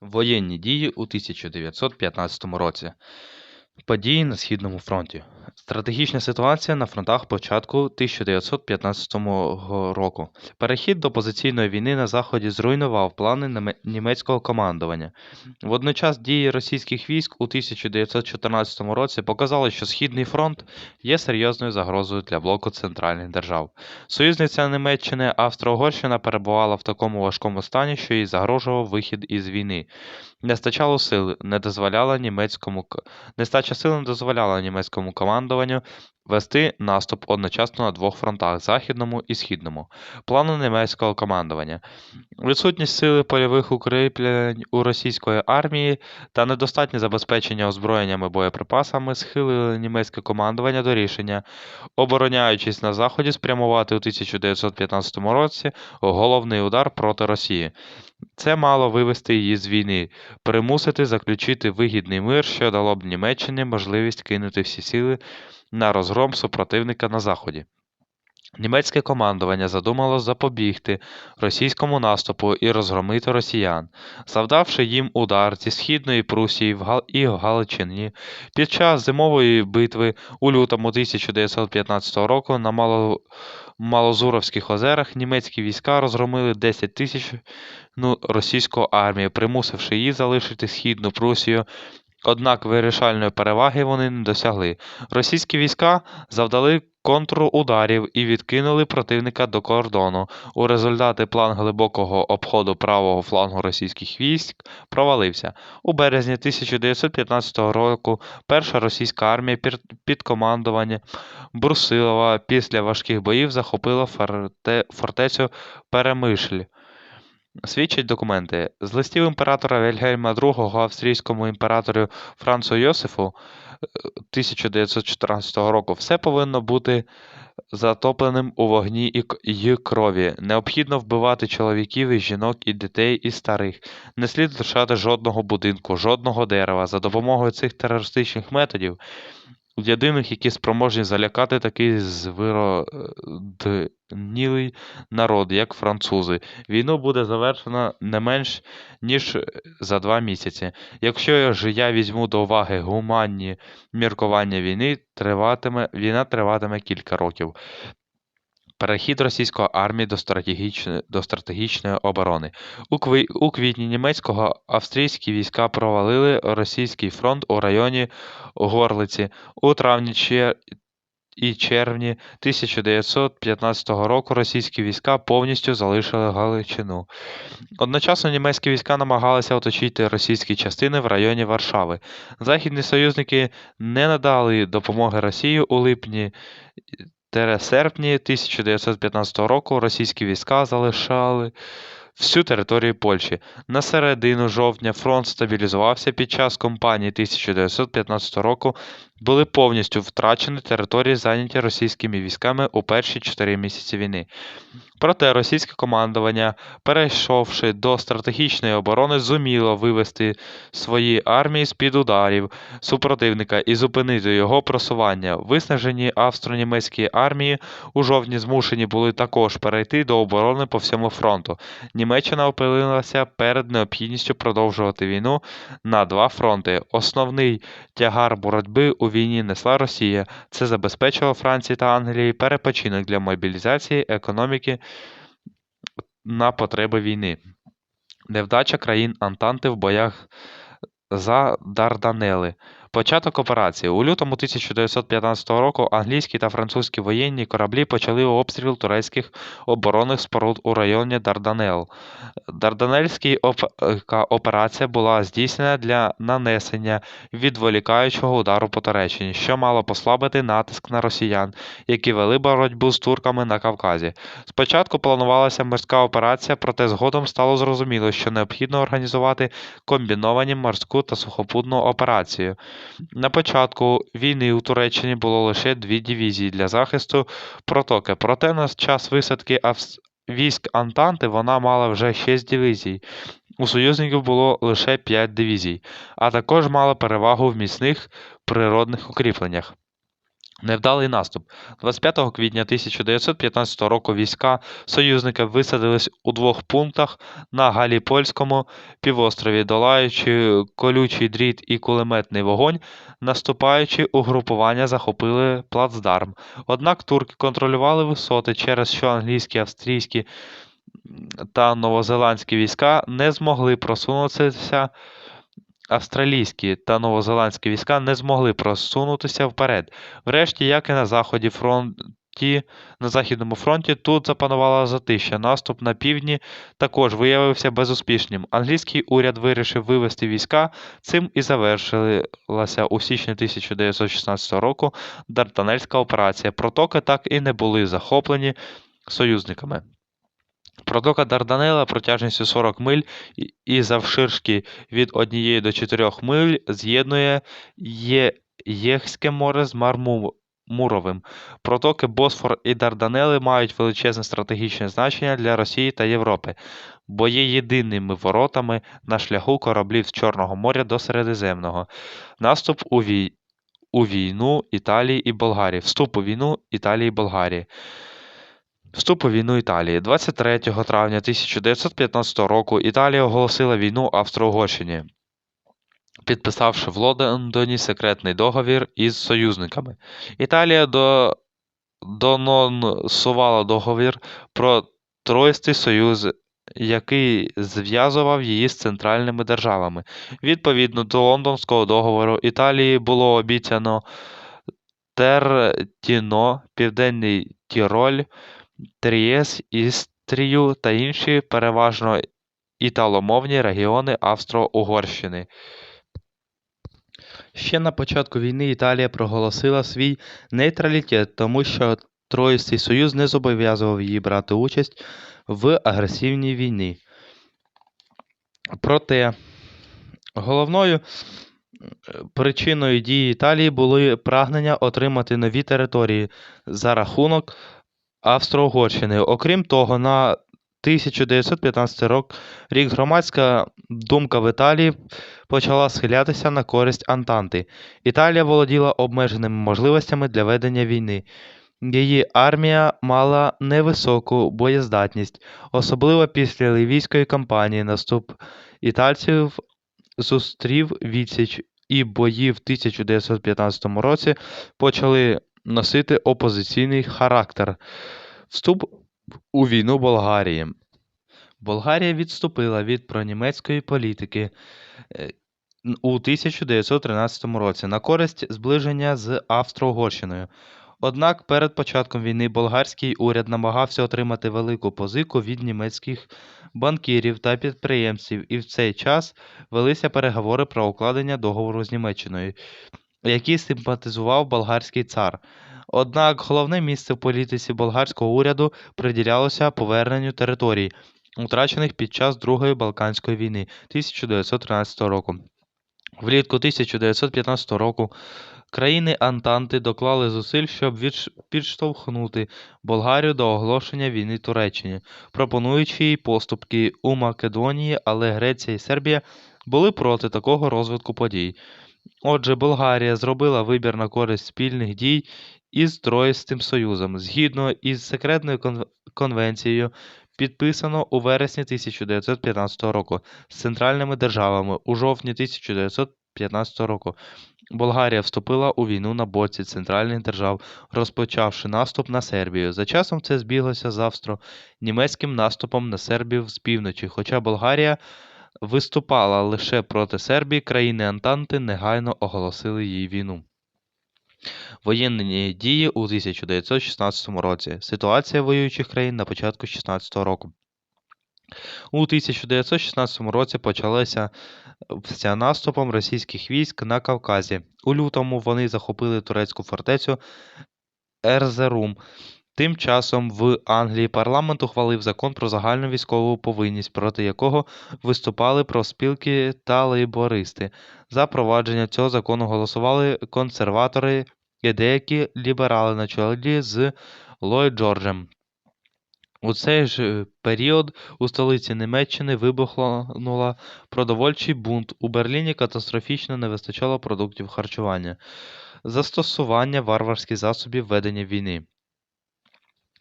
Воєнні дії у 1915 році. Події на Східному фронті. Стратегічна ситуація на фронтах початку 1915 року. Перехід до позиційної війни на Заході зруйнував плани німецького командування. Водночас дії російських військ у 1914 році показали, що Східний фронт є серйозною загрозою для блоку центральних держав. Союзниця Німеччини Австро-Угорщина перебувала в такому важкому стані, що їй загрожував вихід із війни. Нестачало сил не дозволяла німецькому к- не дозволяла німецькому командуванню вести наступ одночасно на двох фронтах західному і східному. Плани німецького командування. Відсутність сили польових укріплень у російської армії та недостатнє забезпечення озброєнням і боєприпасами схилили німецьке командування до рішення, обороняючись на заході, спрямувати у 1915 році головний удар проти Росії. Це мало вивести її з війни, примусити заключити вигідний мир, що дало б Німеччині можливість кинути всі сили на розгром супротивника на заході. Німецьке командування задумало запобігти російському наступу і розгромити росіян, завдавши їм удар зі східної Прусії і Галичині. Під час зимової битви у лютому 1915 року на Мало... Малозуровських озерах німецькі війська розгромили 10 тисяч ну, російську армію, примусивши її залишити східну Прусію. Однак вирішальної переваги вони не досягли. Російські війська завдали контрударів і відкинули противника до кордону. У результаті план глибокого обходу правого флангу російських військ провалився. У березні 1915 року перша російська армія під командуванням Брусилова після важких боїв захопила форте... фортецю Перемишль. Свідчать документи. З листів імператора Вільгельма II австрійському імператору Францу Йосифу е, 1914 року все повинно бути затопленим у вогні і, крові. Необхідно вбивати чоловіків і жінок, і дітей, і старих. Не слід лишати жодного будинку, жодного дерева. За допомогою цих терористичних методів, єдиних, які спроможні залякати такий звироднілий народ, як французи. Війну буде завершено не менш ніж за два місяці. Якщо ж я візьму до уваги гуманні міркування війни, триватиме, війна триватиме кілька років. Перехід російської армії до стратегічної, до стратегічної оборони. У, у квітні німецького австрійські війська провалили російський фронт у районі Горлиці. У травні чер... і червні 1915 року російські війська повністю залишили Галичину. Одночасно німецькі війська намагалися оточити російські частини в районі Варшави. Західні союзники не надали допомоги Росії у липні серпні 1915 року російські війська залишали всю територію Польщі. На середину жовтня фронт стабілізувався під час кампанії 1915 року. Були повністю втрачені території, зайняті російськими військами у перші чотири місяці війни. Проте російське командування, перейшовши до стратегічної оборони, зуміло вивести свої армії з-під ударів супротивника і зупинити його просування. Виснажені австро-німецькі армії у жовтні змушені були також перейти до оборони по всьому фронту. Німеччина опинилася перед необхідністю продовжувати війну на два фронти. Основний тягар боротьби у війні несла Росія. Це забезпечило Франції та Англії перепочинок для мобілізації економіки на потреби війни. Невдача країн Антанти в боях за Дарданели. Початок операції. У лютому 1915 року англійські та французькі воєнні кораблі почали обстріл турецьких оборонних споруд у районі Дарданел. Дарданельська оп- операція була здійснена для нанесення відволікаючого удару по Туреччині, що мало послабити натиск на росіян, які вели боротьбу з турками на Кавказі. Спочатку планувалася морська операція, проте згодом стало зрозуміло, що необхідно організувати комбіновані морську та сухопутну операцію. На початку війни у Туреччині було лише дві дивізії для захисту протоки, проте на час висадки військ Антанти вона мала вже шість дивізій. У союзників було лише п'ять дивізій, а також мала перевагу в міцних природних укріпленнях. Невдалий наступ. 25 квітня 1915 року війська союзника висадились у двох пунктах на Галіпольському півострові, долаючи колючий дріт і кулеметний вогонь, наступаючі угрупування захопили плацдарм. Однак турки контролювали висоти, через що англійські, австрійські та новозеландські війська не змогли просунутися австралійські та новозеландські війська не змогли просунутися вперед. Врешті, як і на заході фронті, на західному фронті, тут запанувала затища. Наступ на півдні також виявився безуспішним. Англійський уряд вирішив вивести війська. Цим і завершилася у січні 1916 року Дарданельська операція. Протоки так і не були захоплені союзниками. Протока Дарданела протяжністю 40 миль і- завширшки від 1 до 4 миль з'єднує Є... Єгське море з Мармуровим. Протоки Босфор і Дарданели мають величезне стратегічне значення для Росії та Європи, бо є єдиними воротами на шляху кораблів з Чорного моря до Середземного. Наступ у, вій... у війну Італії і Болгарії. Вступ у війну Італії і Болгарії. Вступ у війну Італії. 23 травня 1915 року Італія оголосила війну Австро-Угорщині, підписавши в Лондоні секретний договір із союзниками. Італія до... дононсувала договір про Троїстий союз, який зв'язував її з центральними державами. Відповідно до Лондонського договору Італії було обіцяно Тертіно, Південний Тіроль, Трієс, Істрію та інші переважно італомовні регіони Австро-Угорщини. Ще на початку війни Італія проголосила свій нейтралітет, тому що Троїстий союз не зобов'язував її брати участь в агресивній війні. Проте головною е, причиною дії Італії були прагнення отримати нові території за рахунок Австро-Угорщини. Окрім того, на 1915 рок, рік громадська думка в Італії почала схилятися на користь Антанти. Італія володіла обмеженими можливостями для ведення війни. Її армія мала невисоку боєздатність, особливо після Ливійської кампанії. Наступ італьців зустрів відсіч, і бої в 1915 році почали носити опозиційний характер. Вступ у війну Болгарії. Болгарія відступила від пронімецької політики е, у 1913 році на користь зближення з Австро-Угорщиною. Однак перед початком війни болгарський уряд намагався отримати велику позику від німецьких банкірів та підприємців, і в цей час велися переговори про укладення договору з Німеччиною, який симпатизував болгарський цар. Однак головне місце в політиці болгарського уряду приділялося поверненню територій, утрачених під час Другої Балканської війни 1913 року. Влітку 1915 року країни Антанти доклали зусиль, щоб підштовхнути Болгарію до оголошення війни Туреччині, пропонуючи їй поступки у Македонії, але Греція і Сербія були проти такого розвитку подій. Отже, Болгарія зробила вибір на користь спільних дій із Троїстим Союзом, згідно із секретною конвенцією, підписано у вересні 1915 року з центральними державами у жовтні 1915 року. Болгарія вступила у війну на боці центральних держав, розпочавши наступ на Сербію. За часом це збіглося з австро-німецьким наступом на Сербію з півночі, хоча Болгарія виступала лише проти Сербії, країни Антанти негайно оголосили їй війну. Воєнні дії у 1916 році. Ситуація воюючих країн на початку 16 року. У 1916 році почалися вся наступом російських військ на Кавказі. У лютому вони захопили турецьку фортецю Ерзерум. Тим часом в Англії парламент ухвалив закон про загальну військову повинність, проти якого виступали профспілки та лейбористи. За провадження цього закону голосували консерватори і деякі ліберали на чолі з Ллойд Джорджем. У цей ж період у столиці Німеччини вибухнула продовольчий бунт. У Берліні катастрофічно не вистачало продуктів харчування. Застосування варварських засобів ведення війни.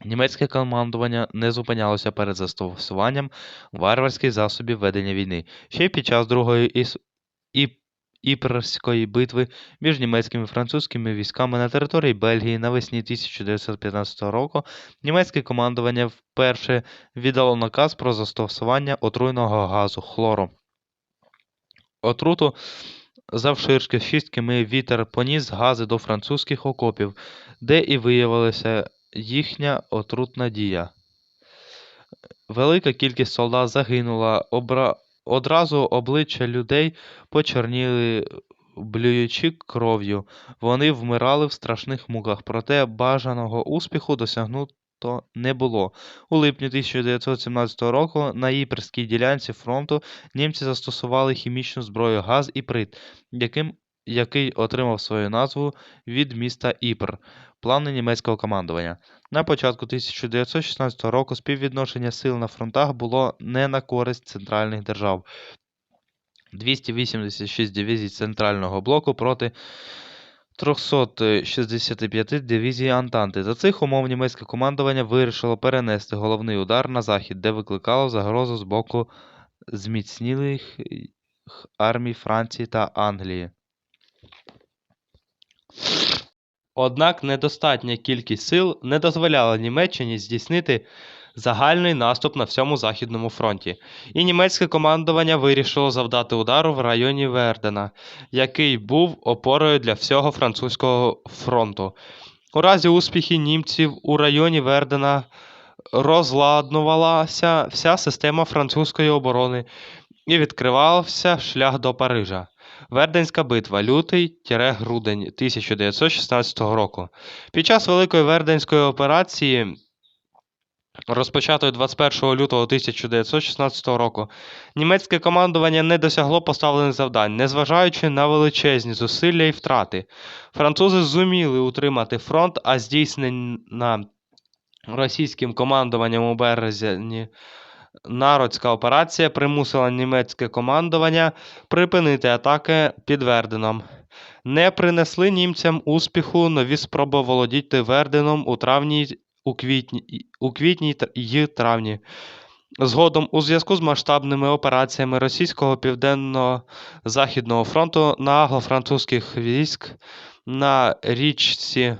Німецьке командування не зупинялося перед застосуванням варварських засобів ведення війни. Ще під час Другої іс... і... Іпрської битви між німецькими і французькими військами на території Бельгії навесні 1915 року німецьке командування вперше віддало наказ про застосування отруйного газу хлору. Отруту завширшки 6 км вітер поніс гази до французьких окопів, де і виявилася їхня отрутна дія. Велика кількість солдат загинула, обра... одразу обличчя людей почорніли, блюючи кров'ю. Вони вмирали в страшних муках, проте бажаного успіху досягнуто не було. У липні 1917 року на Іпрській ділянці фронту німці застосували хімічну зброю газ іприт, яким, який отримав свою назву від міста Іпр, плани німецького командування. На початку 1916 року співвідношення сил на фронтах було не на користь центральних держав. 286 дивізій Центрального блоку проти 365 дивізій Антанти. За цих умов німецьке командування вирішило перенести головний удар на захід, де викликало загрозу з боку зміцнілих армій Франції та Англії. Однак недостатня кількість сил не дозволяла Німеччині здійснити загальний наступ на всьому Західному фронті, і німецьке командування вирішило завдати удару в районі Вердена, який був опорою для всього французького фронту. У разі успіхів німців у районі Вердена розладнувалася вся система французької оборони і відкривався шлях до Парижа. Верденська битва лютий-грудень 1916 року. Під час Великої Верденської операції, розпочатої 21 лютого 1916 року, німецьке командування не досягло поставлених завдань, незважаючи на величезні зусилля і втрати. Французи зуміли утримати фронт, а здійснена російським командуванням у березні Народська операція примусила німецьке командування припинити атаки під Верденом. Не принесли німцям успіху нові спроби володіти Верденом у травні, у квітні, у квітні й травні. Згодом, у зв'язку з масштабними операціями Російського Південно-Західного фронту на англо-французьких військ на річці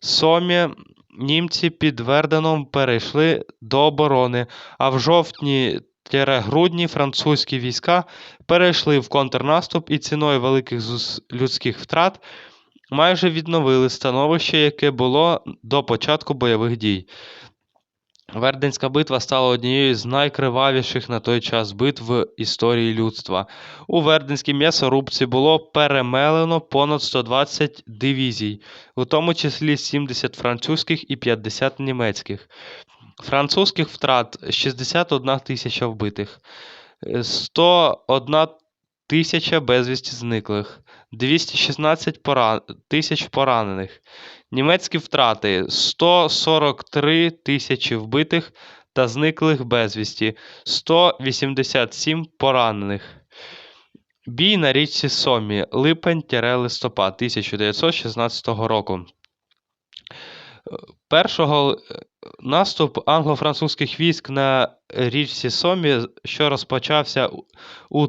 Сомі німці під Верденом перейшли до оборони, а в жовтні-грудні французькі війська перейшли в контрнаступ і ціною великих людських втрат майже відновили становище, яке було до початку бойових дій. Верденська битва стала однією з найкривавіших на той час битв в історії людства. У Верденській м'ясорубці було перемелено понад 120 дивізій, у тому числі 70 французьких і 50 німецьких. Французьких втрат 61 тисяча вбитих, е, 101 тисяча безвісті зниклих, 216 пора... тисяч поранених. Німецькі втрати 143 тисячі вбитих та зниклих безвісті, 187 поранених. Бій на річці Сомі, липень-листопад 1916 року. Першого наступ англо-французьких військ на річці Сомі, що розпочався у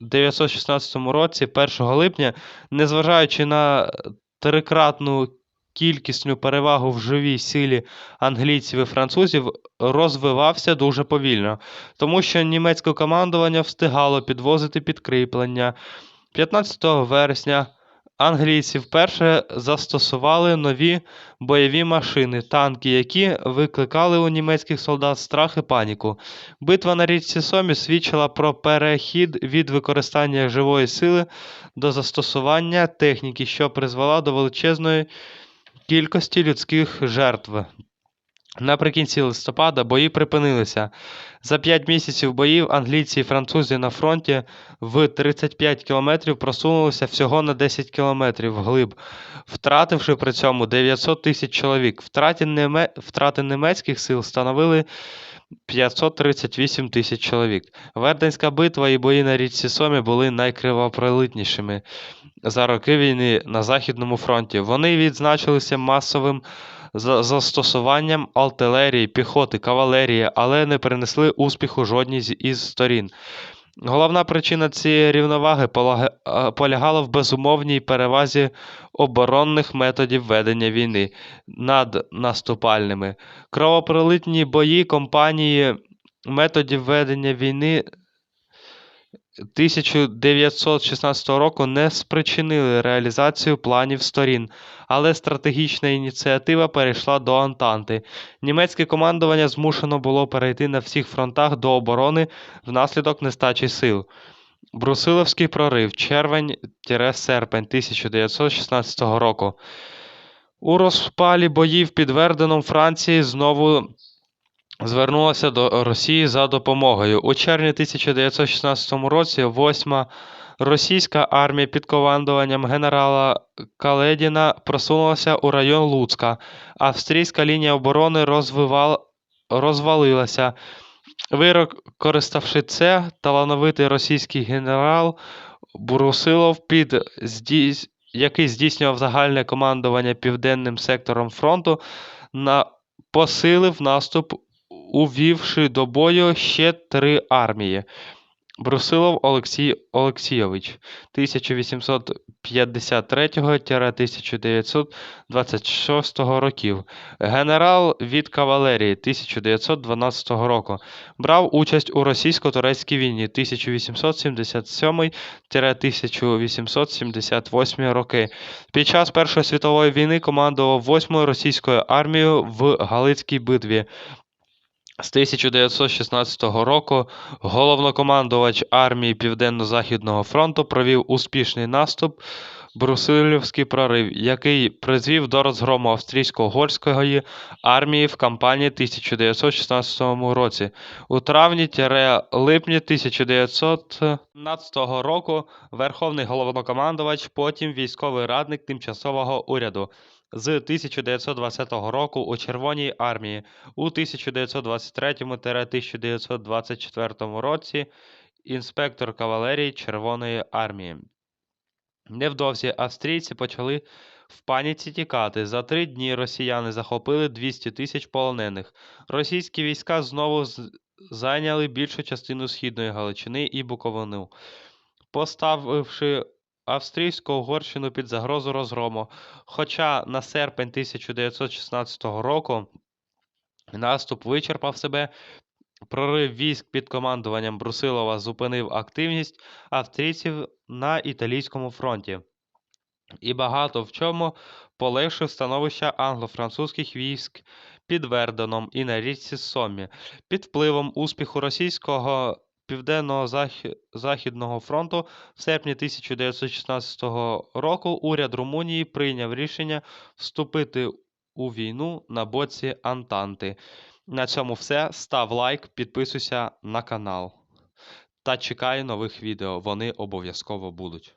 1916 році, 1 липня, незважаючи на трикратну кількісну перевагу в живій силі англійців і французів, розвивався дуже повільно, тому що німецьке командування встигало підвозити підкріплення. 15 вересня англійці вперше застосували нові бойові машини, танки, які викликали у німецьких солдат страх і паніку. Битва на річці Сомі свідчила про перехід від використання живої сили до застосування техніки, що призвела до величезної кількості людських жертв. Наприкінці листопада бої припинилися. За 5 місяців боїв англійці і французи на фронті в 35 кілометрів просунулися всього на 10 кілометрів вглиб, втративши при цьому 900 тисяч чоловік. Втрати, неме... Втрати німецьких сил становили 538 тисяч чоловік. Верденська битва і бої на річці Сомі були найкривопролитнішими за роки війни на Західному фронті. Вони відзначилися масовим за- застосуванням артилерії, піхоти, кавалерії, але не принесли успіху жодній з із сторін. Головна причина цієї рівноваги полягала в безумовній перевазі оборонних методів ведення війни над наступальними. Кровопролитні бої компанії методів ведення війни 1916 року не спричинили реалізацію планів сторін, але стратегічна ініціатива перейшла до Антанти. Німецьке командування змушено було перейти на всіх фронтах до оборони внаслідок нестачі сил. Брусиловський прорив, червень-серпень 1916 року. У розпалі боїв під Верденом Франції знову звернулася до Росії за допомогою. У червні 1916 році 8-ма російська армія під командуванням генерала Каледіна просунулася у район Луцька. Австрійська лінія оборони розвивал... розвалилася. Використавши це, талановитий російський генерал Брусилов, під здійс... який здійснював загальне командування південним сектором фронту, на... посилив наступ увівши до бою ще три армії. Брусилов Олексій Олексійович 1853-1926 років. Генерал від кавалерії 1912 року. Брав участь у російсько-турецькій війні 1877-1878 роки. Під час Першої світової війни командував 8-ю російською армією в Галицькій битві. З 1916 року головнокомандувач армії Південно-Західного фронту провів успішний наступ Брусилівський прорив, який призвів до розгрому австрійсько-угорської армії в кампанії 1916 році. У травні-липні 1917 року Верховний головнокомандувач, потім військовий радник тимчасового уряду. З 1920 року у Червоній армії, у 1923-1924 році інспектор кавалерії Червоної армії. Невдовзі австрійці почали в паніці тікати. За три дні росіяни захопили 200 тисяч полонених. Російські війська знову зайняли більшу частину східної Галичини і Буковину, поставивши австрійську Угорщину під загрозу розгрому. Хоча на серпень 1916 року наступ вичерпав себе, прорив військ під командуванням Брусилова зупинив активність австрійців на італійському фронті і багато в чому полегшив становище англо-французьких військ під Верденом і на річці Сомі. Під впливом успіху російського південного захі- західного фронту в серпні 1916 року уряд Румунії прийняв рішення вступити у війну на боці Антанти. На цьому все. Став лайк, підписуйся на канал. Та чекай нових відео, вони обов'язково будуть.